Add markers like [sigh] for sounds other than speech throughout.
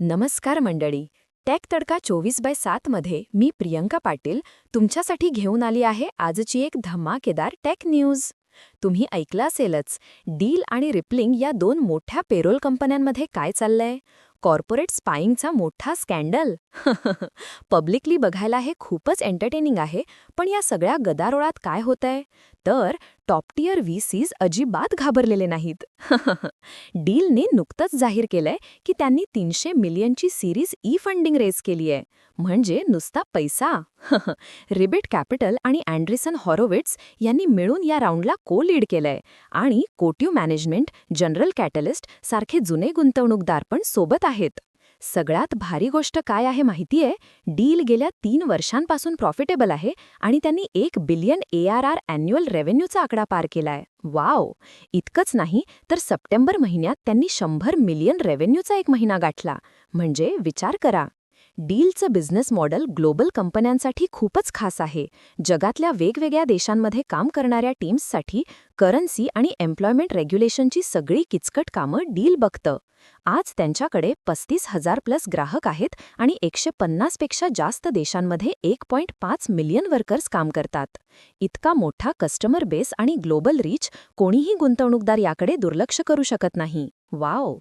नमस्कार मंडळी. टेक तडका चोवीस बाय सातमध्ये मी प्रियंका पाटील तुमच्यासाठी घेऊन आली आहे आजची एक धमाकेदार टेक न्यूज. तुम्ही ऐकलं असेलच डील आणि रिपलिंग या दोन मोठ्या पेरोल कंपन्यांमध्ये काय चाललंय? कॉर्पोरेट स्पाईंगचा मोठा स्कॅन्डल? [laughs] पब्लिकली बघायला हे खूपच एंटरटेनिंग आहे पण या सगळ्या गदारोळात काय होतंय? तर टॉप टीयर व्ही सीज अजिबात घाबरलेले नाहीत. [laughs] डीलने नुकतंच जाहीर केलंय की त्यांनी तीनशे मिलियनची सिरीज ई फंडिंग रेज केली आहे. म्हणजे नुसता पैसा. [laughs] रिबेट कॅपिटल आणि अँड्रिसन हॉरोविट्स यांनी मिळून या राऊंडला को लीड केलंय. आणि कोट्यू मॅनेजमेंट जनरल कॅटलिस्ट सारखे जुने गुंतवणूकदार पण सोबत आहेत. सगळ्यात भारी गोष्ट काय आहे माहितीये? डील गेल्या तीन वर्षांपासून प्रॉफिटेबल आहे आणि त्यांनी एक billion A R R annual रेव्हेन्यूचा आकडा पार केलाय. वाव! इतकंच नाही तर सप्टेंबर महिन्यात त्यांनी शंभर मिलियन रेव्हेन्यूचा एक महिना गाठला. म्हणजे विचार करा. डीलचं बिझनेस मॉडेल ग्लोबल कंपन्यांसाठी खूपच खास आहे. जगातल्या वेगवेगळ्या देशांमध्ये काम करणाऱ्या टीम्ससाठी करन्सी आणि एम्प्लॉयमेंट रेग्युलेशनची सगळी किचकट कामं डील बघतं. आज त्यांच्याकडे पस्तीस हजार प्लस ग्राहक आहेत आणि एकशे पन्नासपेक्षा जास्त देशांमध्ये एक पॉईंट पाच मिलियन वर्कर्स काम करतात. इतका मोठा कस्टमर बेस आणि ग्लोबल रीच कोणीही गुंतवणूकदार याकडे दुर्लक्ष करू शकत नाही. वाव!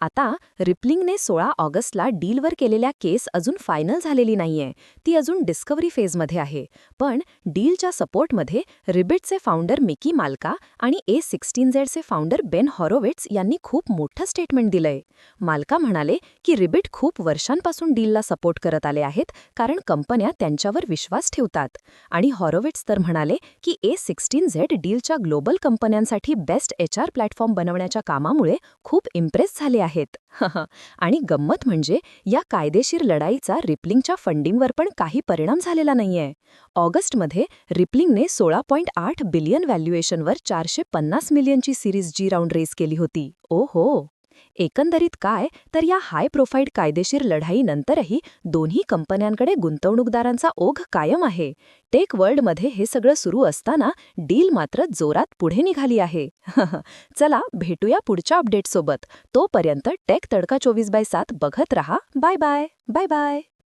आता रिपलिंगने सोळा ऑगस्टला डीलवर केलेल्या केस अजून फायनल झालेली नाहीये. ती अजून डिस्कव्हरी फेजमध्ये आहे. पण डीलच्या सपोर्टमध्ये रिबिटचे फाउंडर मिकी मालका आणि ए सिक्स्टीन झेडचे फाउंडर बेन हॉरोविट्स यांनी खूप मोठं स्टेटमेंट दिलंय. मालका म्हणाले की रिबिट खूप वर्षांपासून डीलला सपोर्ट करत आले आहेत कारण कंपन्या त्यांच्यावर विश्वास ठेवतात. आणि हॉरोविट्स तर म्हणाले की ए सिक्स्टीन झेड डीलच्या ग्लोबल कंपन्यांसाठी बेस्ट एच आर प्लॅटफॉर्म बनवण्याच्या कामामुळे खूप इम्प्रेस झाले आहेत. [laughs] आणि गंमत म्हणजे या कायदेशीर लढाईचा रिपलिंगच्या फंडिंगवर पण काही परिणाम झालेला नाहीये. ऑगस्टमध्ये रिपलिंगने सोळा पॉईंट आठ बिलियन व्हॅल्युएशनवर चारशे पन्नास मिलियनची सिरीज जी राऊंड रेस केली होती. ओ हो एकंदरीत काय तर या हाय प्रोफाईड कायदेशीर लढाईनंतरही दोन्ही कंपन्यांकडे गुंतवणूकदारांचा ओघ कायम आहे. टेक वर्ल्डमध्ये हे सगळं सुरू असताना डील मात्र जोरात पुढे निघाली आहे. [laughs] चला भेटूया पुढच्या अपडेटसोबत तोपर्यंत टेक तडका चोवीस बाय सात बघत रहा. Bye bye bye bye